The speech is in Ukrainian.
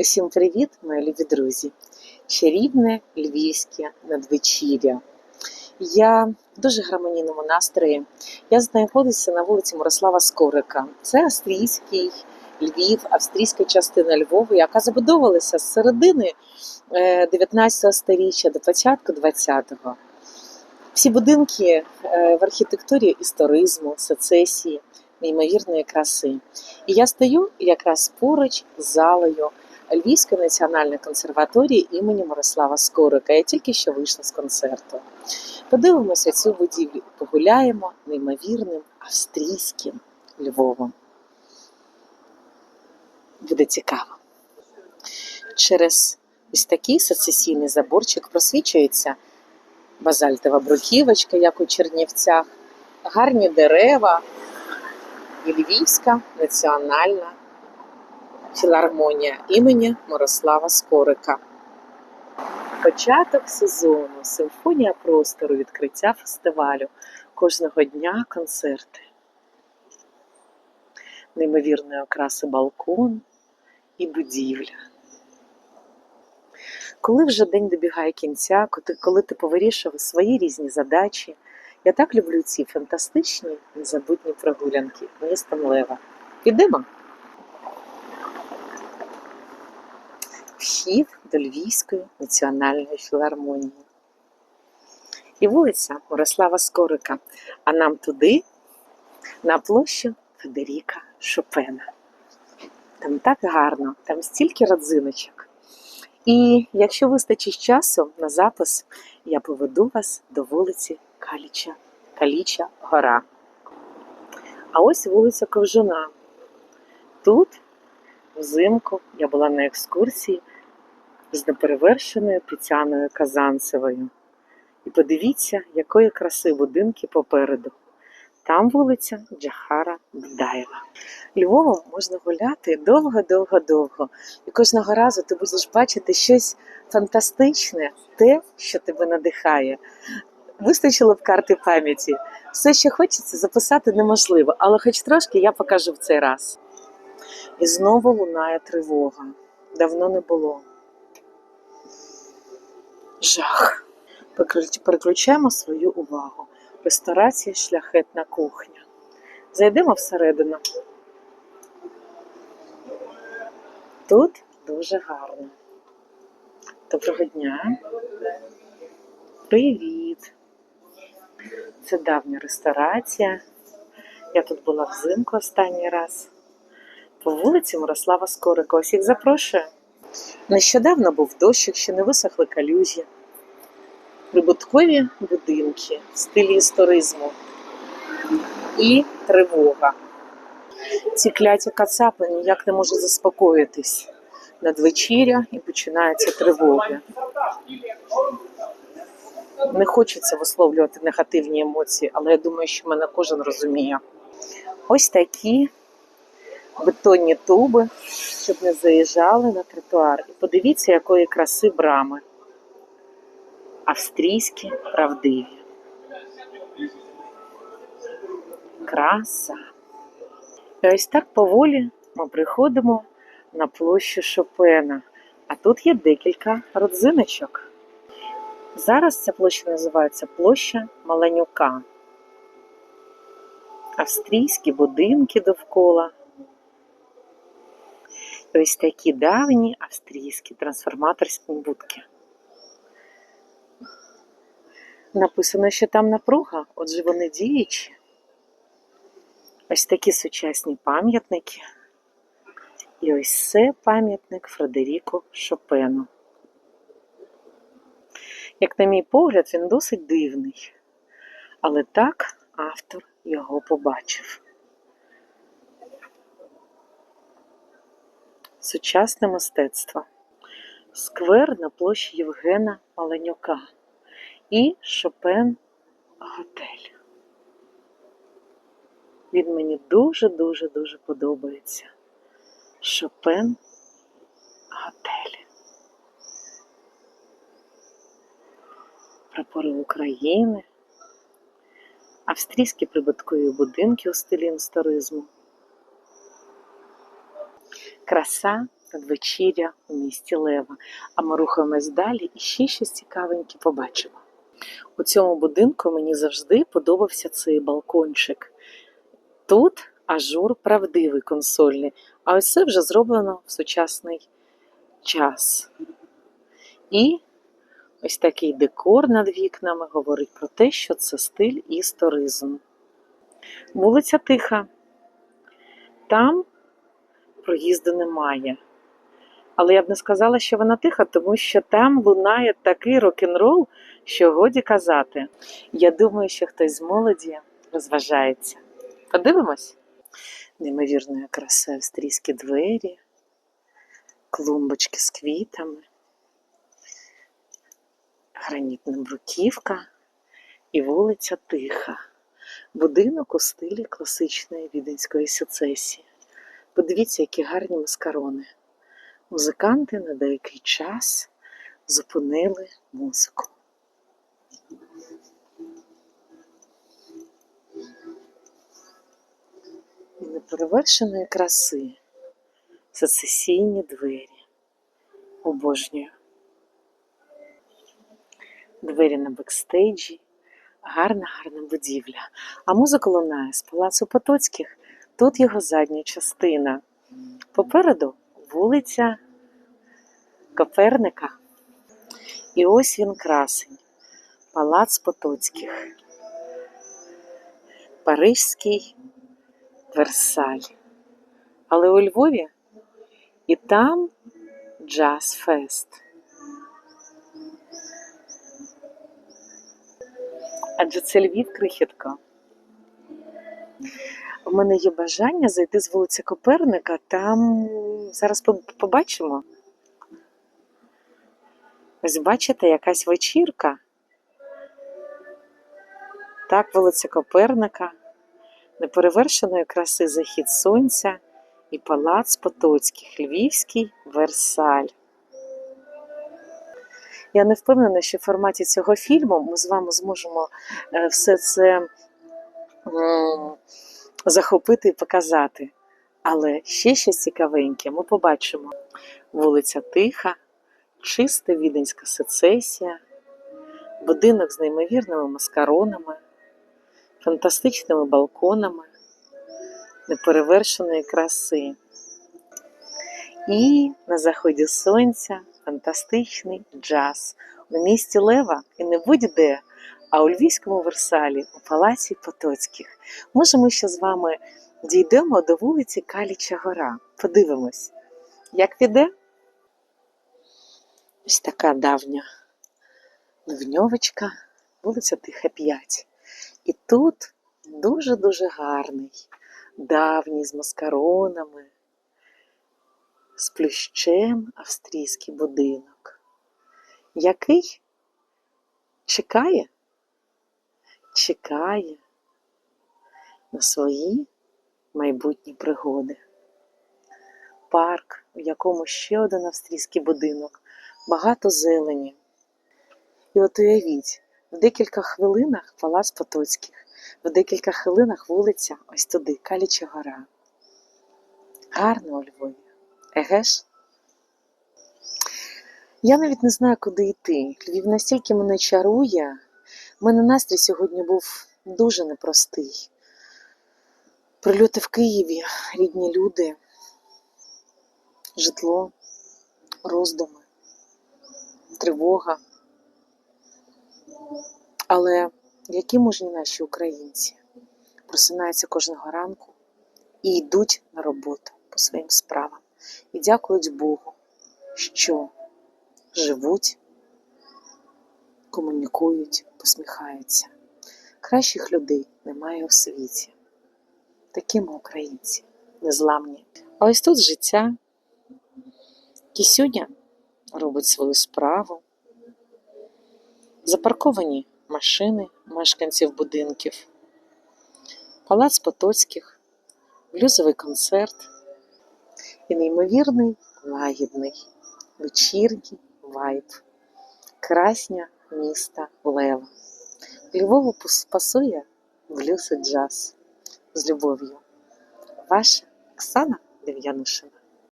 Усім привіт, мої любі друзі! Чарівне львівське надвечір'я. Я в дуже гармонійному настрої. Я знаходжуся на вулиці Мирослава Скорика. Це австрійський Львів, австрійська частина Львова, яка забудовувалася з середини е, 19 століття до початку 20-го. Всі будинки е, в архітектурі історизму, сецесії, неймовірної краси. І я стою якраз поруч з залою Львівської національної консерваторії імені Мирослава Скорика. Я тільки що вийшла з концерту. Подивимося цю будівлю, погуляємо неймовірним австрійським Львовом. Буде цікаво. Через ось такий сецесійний заборчик просвічується базальтова бруківочка, як у Чернівцях, гарні дерева і Львівська національна філармонія імені Мирослава Скорика. Початок сезону, симфонія простору, відкриття фестивалю. Кожного дня концерти. Неймовірної окраси балкон і будівля. Коли вже день добігає кінця, коли- ти повирішив свої різні задачі, я так люблю ці фантастичні незабутні прогулянки містом Лева. Підемо? Вхід до Львівської національної філармонії. І вулиця Мирослава Скорика. А нам туди, на площу Федеріка Шопена. Там так гарно, там стільки родзиночок. І якщо вистачить часу на запис, я поведу вас до вулиці Каліча, Каліча Гора. А ось вулиця Ковжуна. Тут взимку я була на екскурсії з неперевершеною Тетяною Казанцевою. І подивіться, якої краси будинки попереду. Там вулиця Джахара Бдаєва. Львовом можна гуляти довго-довго-довго. І кожного разу ти будеш бачити щось фантастичне, те, що тебе надихає. Вистачило б карти пам'яті. Все, що хочеться, записати неможливо, але хоч трошки я покажу в цей раз. І знову лунає тривога. Давно не було. Жах. Переключ- Переключаємо свою увагу. Ресторація шляхетна кухня. Зайдемо всередину. Тут дуже гарно. Доброго дня. Привіт. Це давня ресторація. Я тут була взимку останній раз. По вулиці Мирослава Скорика. Ось їх запрошую. Нещодавно був дощик, ще не висохли калюжі. Прибуткові будинки в стилі історизму і тривога. Ці кляті кацапи ніяк не можуть заспокоїтись. Надвечіря і починаються тривоги. Не хочеться висловлювати негативні емоції, але я думаю, що мене кожен розуміє. Ось такі бетонні туби, щоб не заїжджали на тротуар. І подивіться, якої краси брами. Австрійські правдиві. Краса. І ось так поволі ми приходимо на площу Шопена. А тут є декілька родзиночок. Зараз ця площа називається площа Маленюка. Австрійські будинки довкола. Ось такі давні австрійські трансформаторські будки. Написано, що там напруга, отже, вони діючі. Ось такі сучасні пам'ятники. І ось це пам'ятник Фредеріку Шопену. Як на мій погляд, він досить дивний. Але так автор його побачив. Сучасне мистецтво. Сквер на площі Євгена Маленюка і Шопен Готель. Він мені дуже-дуже дуже подобається. Шопен Готель. Прапори України, австрійські прибуткові будинки у стилі інсторизму. Краса надвечіря у місті Лева. А ми рухаємось далі і ще щось цікавеньке побачимо. У цьому будинку мені завжди подобався цей балкончик. Тут ажур правдивий консольний, а ось це вже зроблено в сучасний час. І ось такий декор над вікнами говорить про те, що це стиль історизм. Вулиця Тиха. Там проїзду немає. Але я б не сказала, що вона тиха, тому що там лунає такий рок-н-рол, що годі казати. Я думаю, що хтось з молоді розважається. Подивимось. Неймовірної краси австрійські двері, клумбочки з квітами, гранітна бруківка і вулиця Тиха. Будинок у стилі класичної віденської сецесії. Подивіться, які гарні маскарони. Музиканти на деякий час зупинили музику. І неперевершеної краси сецесійні двері. Обожнюю. Двері на бекстейджі, гарна, гарна будівля. А музика лунає з палацу Потоцьких. Тут його задня частина. Попереду вулиця Коперника. І ось він красень. Палац Потоцьких. Парижський Версаль. Але у Львові і там джаз-фест. Адже це Львів крихітка. У мене є бажання зайти з вулиці Коперника. Там зараз побачимо. Ось бачите, якась вечірка. Так, вулиця Коперника, неперевершеної краси захід сонця і палац Потоцьких, Львівський Версаль. Я не впевнена, що в форматі цього фільму ми з вами зможемо е, все це захопити і показати. Але ще щось цікавеньке ми побачимо: вулиця Тиха, чиста віденська сецесія, будинок з неймовірними маскаронами, фантастичними балконами, неперевершеної краси. І на заході сонця фантастичний джаз у місті Лева і не будь-де, а у Львівському Версалі, у Палаці Потоцьких. Може, ми ще з вами дійдемо до вулиці Каліча Гора. Подивимось, як піде? Ось така давня ливньовочка, вулиця Тиха 5. І тут дуже-дуже гарний, давній з маскаронами, з плющем австрійський будинок, який чекає, чекає на свої майбутні пригоди. Парк, у якому ще один австрійський будинок, багато зелені. І от уявіть, в декілька хвилинах палац Потоцьких, в декілька хвилинах вулиця ось туди, Каліча гора. Гарно у Львові. Еге ж? Я навіть не знаю, куди йти. Львів настільки мене чарує. Мене настрій сьогодні був дуже непростий. Прильоти в Києві, рідні люди, житло, роздуми, тривога. Але які мужні наші українці просинаються кожного ранку і йдуть на роботу по своїм справам і дякують Богу, що живуть, комунікують, посміхаються. Кращих людей немає у світі. Такі ми українці, незламні. А ось тут життя. Кісюня робить свою справу. Запарковані машини мешканців будинків, палац Потоцьких, блюзовий концерт і неймовірний лагідний вечірній вайб, красня міста Лева. Львову пасує блюз і джаз з любов'ю. Ваша Оксана Дем'янушина.